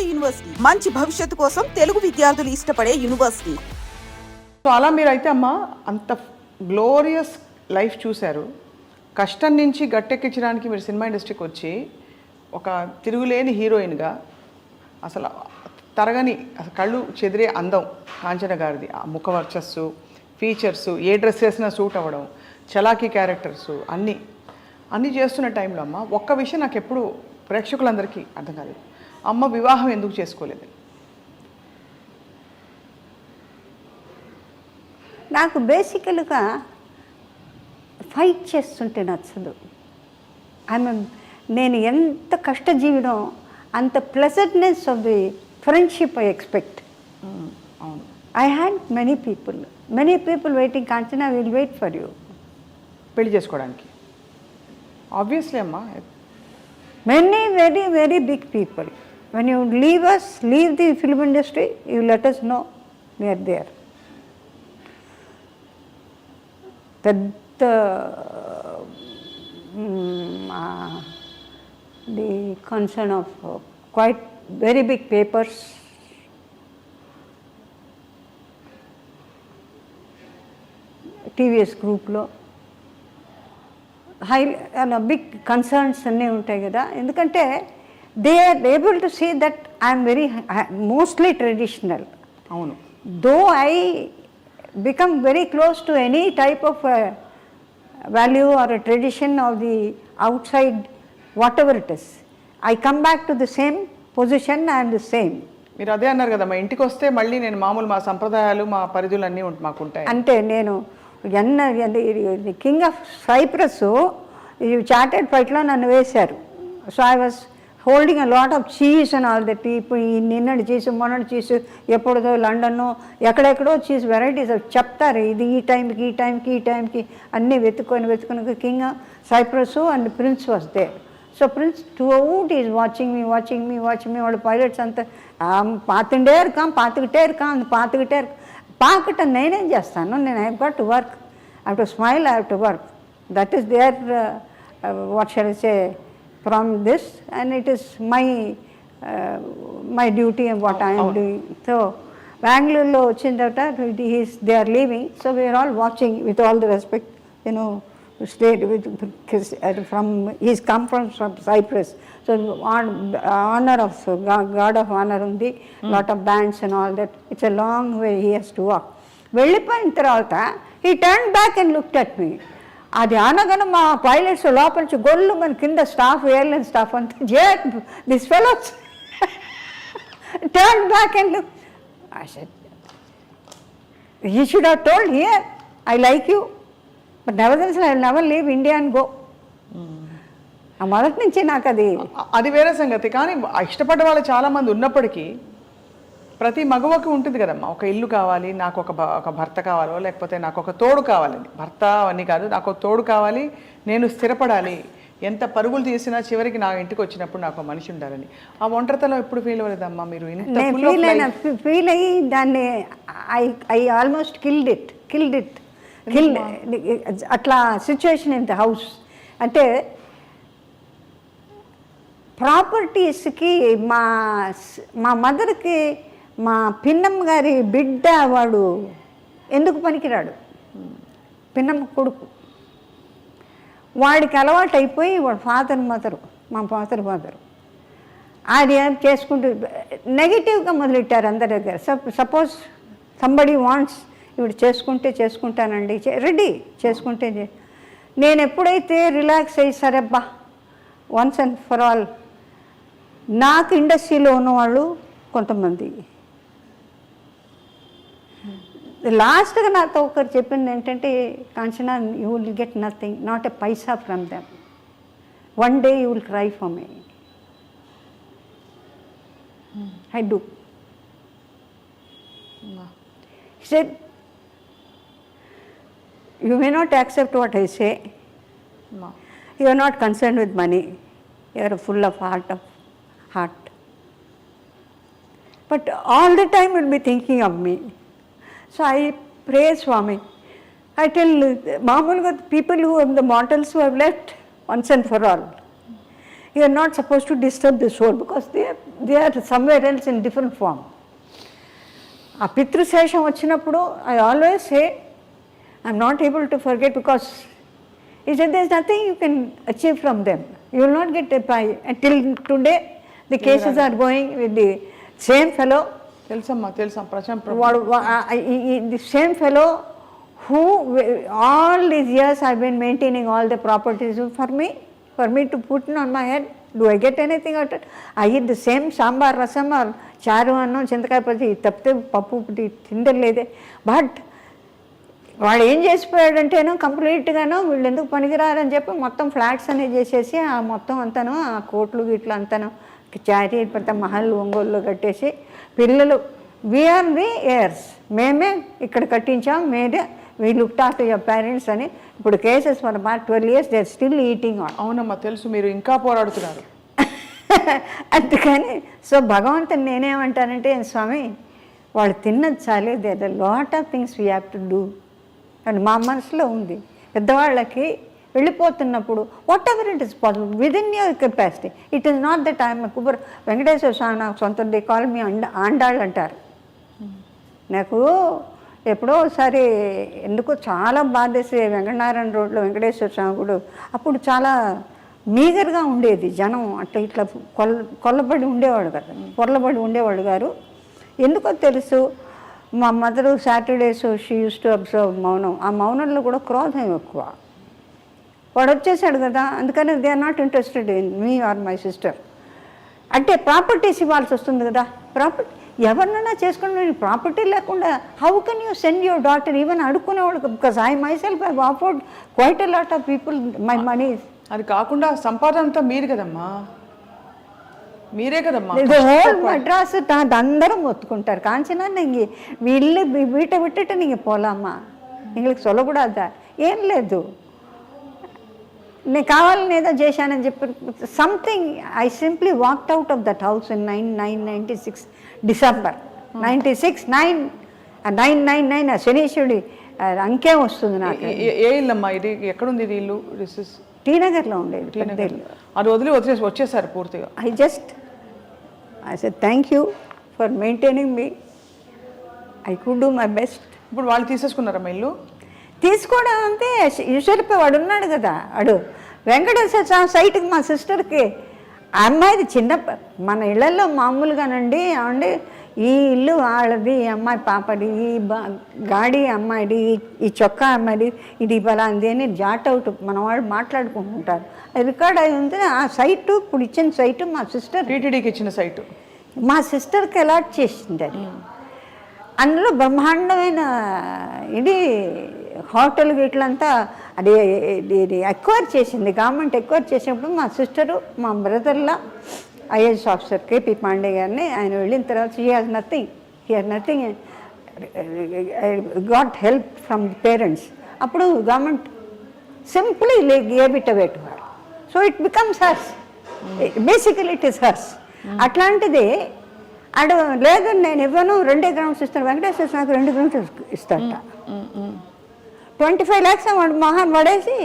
నాడు యూనివర్సిటీ. మంచి భవిష్యత్తు కోసం తెలుగు విద్యార్థులు ఇష్టపడే యూనివర్సిటీ. సో అలా మీరైతే అమ్మ అంత గ్లోరియస్ లైఫ్ చూశారు. కష్టం నుంచి గట్టెక్కించడానికి మీరు సినిమా ఇండస్ట్రీకి వచ్చి ఒక తిరుగులేని హీరోయిన్గా అసలు తరగని అసలు కళ్ళు చెదిరే అందం కాంచన గారిది. ఆ ముఖ వర్చస్సు ఫీచర్స్ ఏ డ్రెస్ వేసినా సూట్ అవ్వడం చలాకీ క్యారెక్టర్స్ అన్నీ అన్నీ చేస్తున్న టైంలో అమ్మ ఒక్క విషయం నాకు ఎప్పుడు ప్రేక్షకులందరికీ అర్థం కాలేదు. అమ్మ వివాహం ఎందుకు చేసుకోలేదు? నాకు బేసికల్గా ఫైట్ చేస్తుంటే నచ్చదు. ఆమె నేను ఎంత కష్టజీవినో అంత pleasantness of the friendship I expect. అవును. I had many people. Many people waiting. Kanchana will wait for you. పెళ్ళి చేసుకోవడానికి. ఆబ్వియస్లీ అమ్మా. Many very very big people. When you leave us leave the film industry you let us know we are there పెద్ద the concern of quite very big papers TVS గ్రూప్లో high big concerns అన్నీ ఉంటాయి కదా. ఎందుకంటే they are able to see that I'm very mostly traditional అవును. Though I become very close to any type of value or tradition of the outside whatever it is I come back to the same position and the same మీరు అదే అన్నారు కదా మా ఇంటికి వస్తే మళ్ళీ నేను మామూలు మా సంప్రదాయాలు మా పరిధులు అన్నీ మాకు ఉంటాయి అంటే నేను ఎన్న కింగ్ ఆఫ్ సైప్రస్ ఈ చార్టెడ్ ఫైట్లో నన్ను వేశారు. So I was holding lot of cheese and all that ఇప్పుడు నిన్నటి చీజ్ మొన్నటి చీజ్ ఎప్పుడుదో లండన్ ఎక్కడెక్కడో చీజ్ వెరైటీస్ చెప్తారు. ఇది ఈ టైంకి ఈ టైంకి ఈ టైంకి అన్నీ వెతుక్కొని వెతుకొని కింగ్ సైప్రస్ అండ్ ప్రిన్స్ వస్తే so prince too out is watching me watching me watching me వాళ్ళు పైలట్స్ అంతా పాతుండే ఇరుకాం పాతుకుంటే ఇరుకాం అంత పాకట నేనేం చేస్తాను? నేను I got to work I to smile I to work that is there what shall say from this and it is my my duty what I'm doing so బెంగళూరులో వచ్చిన తర్వాత he's they are leaving so we are all watching with all the respect you know stayed with his, uh, from he's come from, from Cyprus. So on, honor of so God, God of honor ఉంది lot of bands and all that. It's a long way he has to walk. వెళ్ళిపోయిన తర్వాత he turned back and looked at me. అది అనగానే మా pilots లోపల నుంచి గొల్లు మన కింద స్టాఫ్ ఎయిర్లైన్ స్టాఫ్ అంతా జే this fellows turn back and look I said, he should have told here, I like you. But nevertheless, I will never leave India and go. ఆ మొదటి నుంచి నాకు అది అది వేరే సంగతి కానీ ఇష్టపడ్డ వాళ్ళు చాలా మంది ఉన్నప్పటికీ ప్రతి మగవకి ఉంటుంది కదమ్మా. ఒక ఇల్లు కావాలి నాకు ఒక ఒక భర్త కావాలో లేకపోతే నాకు ఒక తోడు కావాలని. భర్త అవన్నీ కాదు నాకు ఒక తోడు కావాలి నేను స్థిరపడాలి. ఎంత పరుగులు తీసినా చివరికి నా ఇంటికి వచ్చినప్పుడు నాకు ఒక మనిషి ఉండాలని. ఆ ఒంటరితనం ఎప్పుడు ఫీల్ అవ్వలేదమ్మా. మీరు ఫీల్ అయిన. ఫీల్ అయ్యి దాన్ని I I almost killed it killed it killed అట్లా సిచ్యువేషన్ ఇన్ ద హౌస్ అంటే ప్రాపర్టీస్కి మా మా మదర్కి మా పిన్నమ్మ గారి బిడ్డ వాడు ఎందుకు పనికిరాడు? పిన్నమ్మ కొడుకు. వాడికి అలవాటు అయిపోయి వాడు ఫాదర్ మదరు మా ఫాదర్ మదరు అది చేసుకుంటూ నెగిటివ్గా మొదలెట్టారు అందరి దగ్గర. సప్ సపోజ్ సంబడి వాంట్స్ ఇప్పుడు చేసుకుంటే చేసుకుంటానండి రెడీ చేసుకుంటే నేను ఎప్పుడైతే రిలాక్స్ అయ్యి సరేబ్బా వన్స్ అండ్ ఫర్ ఆల్ నాకు ఇండస్ట్రీలో ఉన్నవాళ్ళు కొంతమంది. లాస్ట్గా నాతో ఒకరు చెప్పింది ఏంటంటే Kanchana you will get nothing not a paisa from them one day you will cry for me I do. He said, You may not accept what I say. మా- You are not concerned with money. You are full of heart of heart. But all the time you'll be thinking of me. So I pray Swami. I tell మామూలుగా people who have the mortals who have left once and for all. You are not suppose to disturb the soul because they they are somewhere else in different form ఆ పితృశేషం వచ్చినప్పుడు I always say I'm not able to forget because ఈ set does nothing you can achieve from them you will not get a pie till today the cases are going with the same fellow తెలుసమ్మా తెలుసా? ప్రశాంత్ వాడు the same fellow who all these years I been maintaining all the properties for me for me to put on my head. Do I get anything at I it the same sambar rasam or charu అన్నం చింతకాయ పచ్చి తప్పితే పప్పు తిండలేదే but వాడు ఏం చేసిపోయాడంటేనో కంప్లీట్గాను వీళ్ళు ఎందుకు పనికిరారని చెప్పి మొత్తం ఫ్లాట్స్ అనేవి చేసేసి ఆ మొత్తం అంతాను ఆ కోట్లు గిట్లు అంతాను చారీ పెద్ద మహల్ ఒంగోలు కట్టేసి పిల్లలు వీఆర్ ది ఇయర్స్ మేమే ఇక్కడ కట్టించాం. మేమే we look to your parents అని ఇప్పుడు cases for about twelve years they still eating on అవునమ్మా తెలుసు మీరు ఇంకా పోరాడుతున్నారు. అందుకని సో భగవంతుని నేనేమంటానంటే స్వామి వాళ్ళు తిన్నది చాలే. There lot of things we have to do అని మా మనసులో ఉంది. పెద్దవాళ్ళకి వెళ్ళిపోతున్నప్పుడు whatever it is possible within your capacity it is not that I'm Kuber Venkateshwara Swami నాకు సొంత దే కాల్ మీ అండ ఆండాళ్ళు అంటారు. నాకు ఎప్పుడో ఒకసారి ఎందుకో చాలా బాధేసి వెంకటనారాయణ రోడ్లో వెంకటేశ్వర స్వామి గుడి అప్పుడు చాలా మీగర్గా ఉండేది జనం అట్లా ఇట్లా కొల్ల కొల్లబడి ఉండేవాడు కదా కొల్లబడి ఉండేవాడు గారు. ఎందుకో తెలుసు మా mother Saturdays she used to observe maunam ఆ మౌనంలో కూడా క్రోధం ఎక్కువ. వాడు వచ్చేసాడు కదా అందుకని they are not interested in me or my sister అంటే ప్రాపర్టీస్ ఇవ్వాల్సి వస్తుంది కదా ప్రాపర్టీ ఎవరినైనా చేసుకుని ప్రాపర్టీ లేకుండా how can you send your daughter even అడుక్కునేవాడు because I myself I afford quite lot of people my money అది కాకుండా సంపాదన అంతా మీరు కదమ్మా. మీరే కదమ్మా. హోల్ మడ్రాస్ అందరం ఒత్తుకుంటారు. కాంచినా నీ వీళ్ళు వీట విట్టుట నీకు పోలామా నీకు సొలకూడదా ఏం లేదు. నేను కావాలని ఏదో చేశానని చెప్పి something I simply walked out of that house in nine nine ninety six December ninety six nine nine nine nine శనీశ్వరుడి అంకే వస్తుంది నాకు. ఏ- ఇల్లమ్మా ఇది? ఎక్కడుంది ఇది ఇల్లు? దిస్ ఇస్ టీ నగర్లో ఉండేది అది వదిలి వచ్చేసి వచ్చేసారు పూర్తిగా. I just, I said, thank you for maintaining me. I could do my best. ఇప్పుడు వాళ్ళు తీసేసుకున్నారమ్మా ఇల్లు? తీసుకోవడం అంటే ఈశ్వరిపై వాడు ఉన్నాడు కదా. వాడు వెంకటేశ్వర స్వామి సైట్కి మా సిస్టర్కి ఆ అమ్మాయిది చిన్న మన ఇళ్ళలో మామూలుగానండి ఏమండి ఈ ఇల్లు వాళ్ళది ఈ అమ్మాయి పాపది ఈ బా- గాడి అమ్మాయిది ఈ- చొక్కా అమ్మాయిది ఇది బలాంది అని జాట్ అవుట్ మన వాళ్ళు మాట్లాడుకుంటుంటారు అది రికార్డ్ అయి ఉంది ఆ సైటు ఇప్పుడు ఇచ్చిన సైటు మా సిస్టర్ టీటీడీకి ఇచ్చిన సైటు. మా సిస్టర్కి అలాట్ చేసింది అది. అందులో బ్రహ్మాండమైన ఇది హోటల్ వీటిలంతా అది ఇది- ఎక్వైర్ చేసింది. గవర్నమెంట్ ఎక్వైర్ చేసినప్పుడు మా సిస్టరు మా బ్రదర్లా ఐఏఎస్ ఆఫీసర్ కేపీ పాండే గారిని ఆయన వెళ్ళిన తర్వాత he has nothing he has nothing got help from parents అప్పుడు government simply gave it away to her so it becomes hers basically it is hers అట్లాంటిది అడు లేదు నేను ఇవ్వను రెండే గ్రౌండ్స్ ఇస్తాను. వెంకటేశ్వర నాకు రెండు గ్రౌండ్స్ ఇస్తాట ట్వంటీ ఫైవ్ ల్యాక్స్ వాడు మహాన్ పడేసి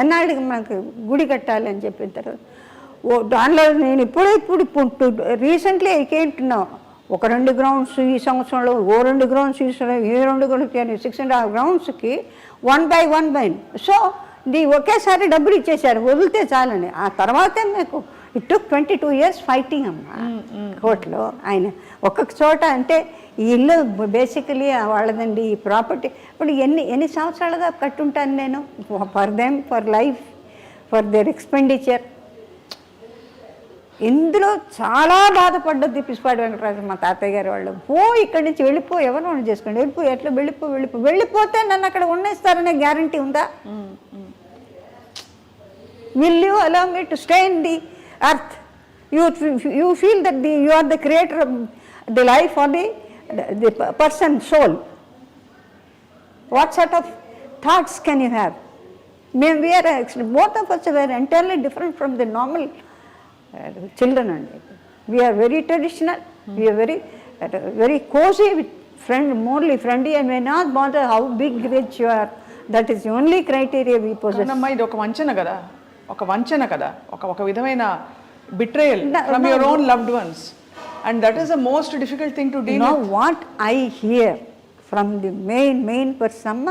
ఎన్నాళ్ళకి మనకు గుడి కట్టాలి అని చెప్పిన తర్వాత ఓ దానిలో నేను ఇప్పుడు ఇప్పుడు ఇప్పుడు రీసెంట్లీ ఐకేంటున్నా ఒక రెండు గ్రౌండ్స్ ఈ సంవత్సరంలో ఓ రెండు గ్రౌండ్స్ ఈ సంవత్సరం ఏ రెండు grounds six and half గ్రౌండ్స్కి one by one by so the ఒకేసారి డబ్బులు ఇచ్చేశారు వదిలితే చాలని. ఆ తర్వాతే మీకు it took twenty two years fighting అమ్మా కోర్టులో ఆయన ఒక్కొక్క చోట అంటే ఈ ఇల్లు బేసికలీ వాళ్ళదండి ఈ ప్రాపర్టీ ఇప్పుడు ఎన్ని ఎన్ని సంవత్సరాలుగా కట్టుంటాను నేను? For them for life for their expenditure ఇందులో చాలా బాధపడ్డది పిసిపాటి వెంకటరాజు మా తాతయ్య గారు వాళ్ళు. పో ఇక్కడి నుంచి వెళ్ళిపో ఎవరు వాళ్ళు చేసుకోండి. వెళ్ళిపో ఎట్లా వెళ్ళిపో వెళ్ళిపో. వెళ్ళిపోతే నన్ను అక్కడ ఉండేస్తారనే గ్యారంటీ ఉందా? Will you allow me to stay in the earth? You, you feel that the, you are the creator of the life or the, the person soul. What sort of thoughts can you have? May we are actually, both of us were entirely different from the normal uh, children. And we are very traditional. We are very, uh, very cozy with friend, morely friendly, and we not bother how big, rich you are. That is the only criteria we possess. కానమ్మా ఇది ఒక వంచన కదా ఒక వంచన కదా ఒక ఒక విధమైన betrayal from. Your own loved ones and that is the most difficult thing to deal no what I hear from the main main person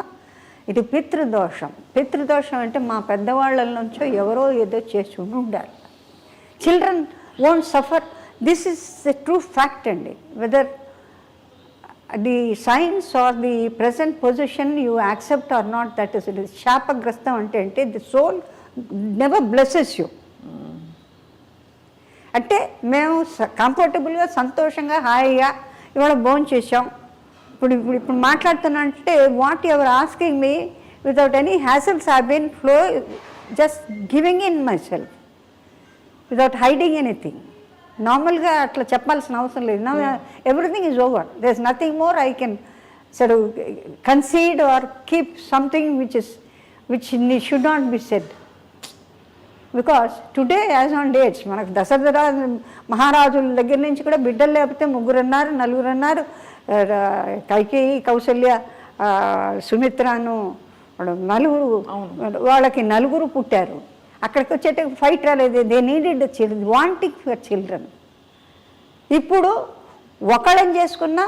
ఇది పితృదోషం పితృదోషం అంటే మా పెద్దవాళ్ళ నుంచో ఎవరో ఏదో చేసి ఉండి ఉండాలి. Children won't suffer this is the true fact అండి. Whether the science or the present position you accept or not that is it శాపగ్రస్తం అంటే అంటే the soul never blesses you అంటే మేము కంఫర్టబుల్గా సంతోషంగా హాయిగా ఇవాళ భోజనం చేసాం ఇప్పుడు ఇప్పుడు ఇప్పుడు మాట్లాడుతున్నా అంటే whatever asking me without any hassles have been flow just giving in myself without hiding anything నార్మల్గా అట్లా చెప్పాల్సిన అవసరం లేదు. నా everything is over there is nothing more I can should concede or keep something which is which should not be said because today as on dates మనకు దశరథ మహారాజుల దగ్గర నుంచి కూడా బిడ్డలు లేకపోతే ముగ్గురు అన్నారు నలుగురు అన్నారు. ఆ, కైకేయి కౌసల్య ఆ, సుమిత్రను నలుగురు వాళ్ళకి నలుగురు పుట్టారు. అక్కడికి వచ్చేట ఫైట్ రాలేదు. They needed children wanting for children ఇప్పుడు ఒకళ్ళని చేసుకున్నా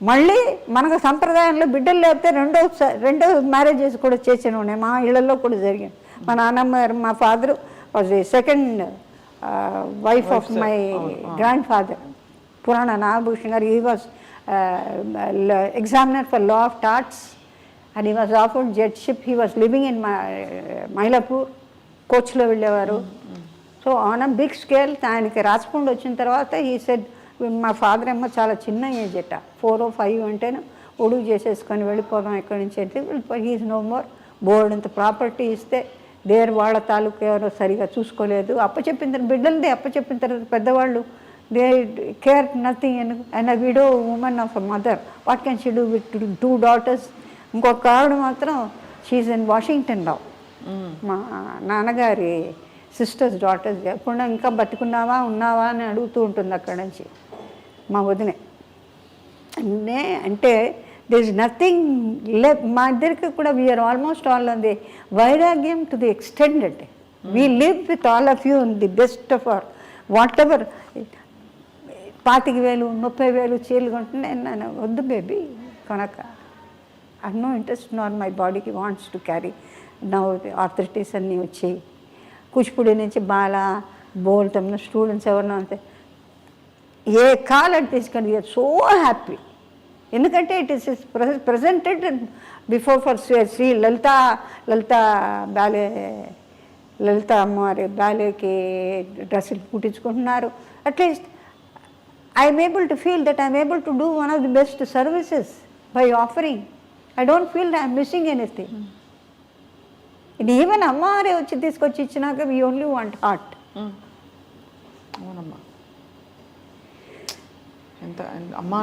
మళ్ళీ మనకు సంప్రదాయంలో బిడ్డలు లేకపోతే రెండో రెండో మ్యారేజెస్ కూడా చేసిన ఉన్నాయి మా ఇళ్ళలో కూడా జరిగింది మా నాన్నమ్మ మా father was the second wife of my grandfather Purana Nagabhushan గారు he was examiner for law of torts and he was offered judgeship he was living in Mylapore కోచ్లో వెళ్ళేవారు so on a big scale ఆయనకి రాచకొండ వచ్చిన తర్వాత ఈ said మా father ఏమో చాలా చిన్న ఏజ్ అట. ఫోర్ ఓ ఫైవ్ అంటేనే ఒడుగు చేసేసుకొని వెళ్ళిపోదాం ఎక్కడి నుంచి. అంటే వెళ్ళిపోయి హీజ్ నో మోర్ బోర్డ్ అంత ప్రాపర్టీ ఇస్తే దేర్ వాళ్ళ తాలూకు ఎవరో సరిగా చూసుకోలేదు. అప్పచెప్పిన తర్వాత బిడ్డలది అప్పచెప్పిన తర్వాత పెద్దవాళ్ళు. They care nothing and and widow women of a mother what can she do with two daughters ఇంకొక ఆవిడ మాత్రం షీఈ్ ఇన్ వాషింగ్టన్ రావు మా నాన్నగారి సిస్టర్స్ డాటర్స్ ఎప్పుడు ఇంకా బతుకున్నావా ఉన్నావా అని అడుగుతూ ఉంటుంది అక్కడ నుంచి మా వదినే. నే అంటే దేర్ ఇస్ నథింగ్ లే మా ఇద్దరికి కూడా we're almost all on the వైరాగ్యం to the extended we live with all of you in the best of our whatever పాతిక వేలు ముప్పై వేలు చీరలు కొంటున్నాయి నేను వద్దు baby కొనక. I no interest nor my బాడీకి wants to carry now arthritis అన్నీ వచ్చి. కూచిపూడి నుంచి బాల బోల్టమ్ స్టూడెంట్స్ ఎవరినో అంతే ఏ కాలం తీసుకొని సో హ్యాపీ ఎందుకంటే it is presented before for Shri Lalitha Lalitha ballet Lalitha అమ్మవారి బ్యాలేకి డ్రెస్సులు కుట్టించుకుంటున్నారు. At least I'm able to feel that I'm able to do one of the best services by offering I don't feel I'm missing anything ఇది even అమ్మవారే వచ్చి తీసుకొచ్చి ఇచ్చినాక we only want heart అవునమ్మా. ఎంత అమ్మ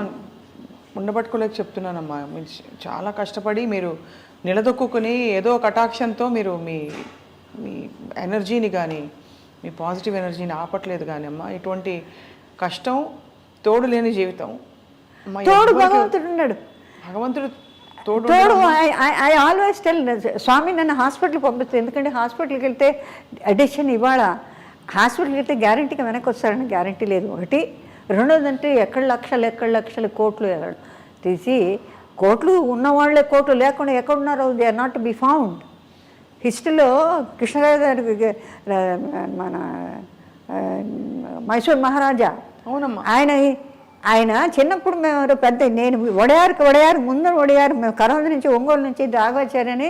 ఉండబట్టుకోలేక చెప్తున్నానమ్మా. మీరు చ- చాలా కష్టపడి మీరు నిలదొక్కుని ఏదో కటాక్షంతో మీరు మీ మీ ఎనర్జీని కానీ మీ పాజిటివ్ ఎనర్జీని ఆపట్లేదు కానీ అమ్మ ఇటువంటి కష్టం తోడు లేని జీవితం. అమ్మ, తోడు భగవంతుడు ఉన్నాడు. భగవంతుడు తోడు తోడు ఐ ఆల్వేస్ టెల్ స్వామి నన్ను హాస్పిటల్కి పంపిస్తుంది ఎందుకంటే హాస్పిటల్కి వెళ్తే అడిషన్ ఇవాళ హాస్పిటల్కి వెళ్తే గ్యారంటీగా వెనక్కి వస్తారని గ్యారంటీ లేదు. ఒకటి రెండోది అంటే ఎక్కడ లక్షలు ఎక్కడ లక్షలు కోట్లు ఎక్కడ. తీసి కోట్లు ఉన్నవాళ్ళే కోట్లు లేకుండా ఎక్కడున్నారో? They are not be found హిస్టరీలో కృష్ణరాజు గారి మన మైసూర్ మహారాజా. అవునమ్మా. ఆయన ఆయన చిన్నప్పుడు మేము పెద్ద నేను వడయారుకి వడయారు ముందు వడయారు మేము కరోనా నుంచి ఒంగోలు నుంచి రాఘవాచార్యని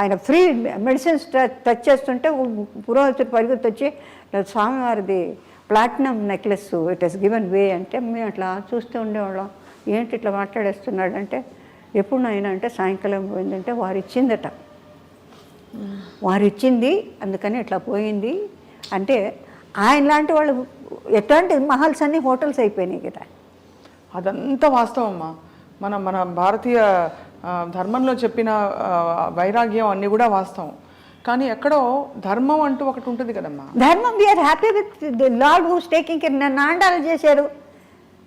ఆయన ఫ్రీ మెడిసిన్స్ టచ్ చేస్తుంటే పురోహితుడు పరిగెత్తి వచ్చి స్వామివారిది platinum necklace it is given way అంటే మేము అట్లా చూస్తూ ఉండేవాళ్ళం. ఏంటి ఇట్లా మాట్లాడేస్తున్నాడు అంటే ఎప్పుడు నాయన అంటే సాయంకాలం పోయిందంటే వారు ఇచ్చిందట వారు ఇచ్చింది అందుకని ఇట్లా పోయింది. అంటే ఆయన లాంటి వాళ్ళు ఎట్లాంటి మహల్స్ అన్ని హోటల్స్ అయిపోయినాయి కదా. అదంతా వాస్తవమ్మా. మన మన భారతీయ ధర్మంలో చెప్పిన వైరాగ్యం అన్నీ కూడా వాస్తవం. కానీ ఎక్కడో ధర్మం అంటూ ఒకటి ఉంటుంది కదమ్మా ధర్మం we are happy with the lord who's taking care నన్ను ఆండాలు చేశారు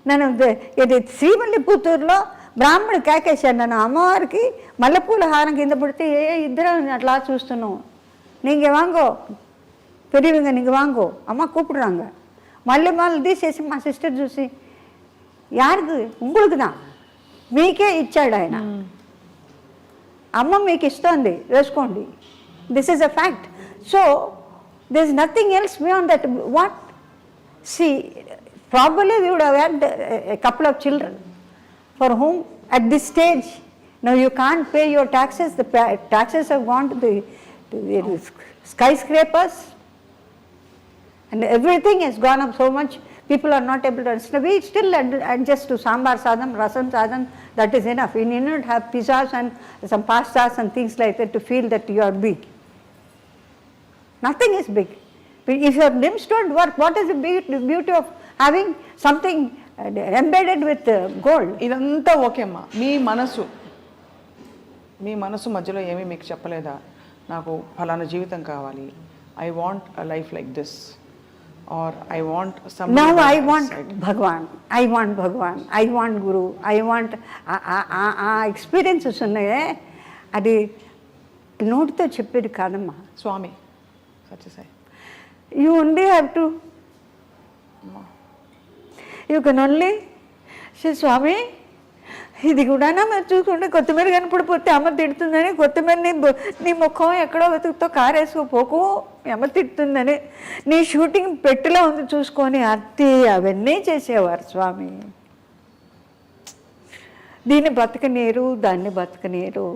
నన్ను ద- ఇది శ్రీవల్లిపుత్తూరులో బ్రాహ్మణుడు కేకేశారు నన్ను అమ్మవారికి మల్లెపూల హారం కింద పడితే ఏ ఇద్దరం అట్లా చూస్తున్నాం నీకు వాంగో பெரியவங்க நீங்கள் வாங்கோ அம்மா கூப்பிடுறாங்க మళ్ళీ మళ్ళీ తీసేసి మా సిస్టర్ చూసి యారికి உங்களுக்கு தான் మీకే ఇచ్చాడు ఆయన అమ్మ మీకు ఇస్తోంది వేసుకోండి This is a fact. So there is nothing else beyond that. What? See, probably we would have had a couple of children for whom at this stage, now you can't pay your taxes, the taxes have gone to the, to the skyscrapers and everything has gone up so much, people are not able to understand. We still adjust to sambar sadam, rasam sadam, that is enough. We need not have pizzas and some pastas and things like that to feel that you are big. Nothing is big But if your limbs don't work what is the beauty, of having something uh, embedded with uh, gold ఇదంతా okay అమ్మా మీ మనసు మీ మనసు మధ్యలో ఏమీ మీకు చెప్పలేదా నాకు ఫలానా జీవితం కావాలి I want a life like this or I want some I want Bhagwan, I want Bhagwan, I want Guru, I want ఆ ఎక్స్పీరియన్సెస్ ఉన్నాయే అది నోటితో చెప్పేది కాదమ్మా Swami Sathya Sai you only have to you can only Shri Swami ఇది కూడానా మరి చూసుకుంటే కొత్తిమీర కనపడిపోతే అమ్మ తిడుతుందని కొత్తిమీర నీ నీ ముఖం ఎక్కడో వెతుకుతో కారేసుకోపోకు అమ్మ తిడుతుందని. నీ షూటింగ్ పెట్టెలో ఉంది చూసుకొని అత్తి అవన్నీ చేసేవారు స్వామి. దీన్ని బతకనీరు దాన్ని బతకనీరు.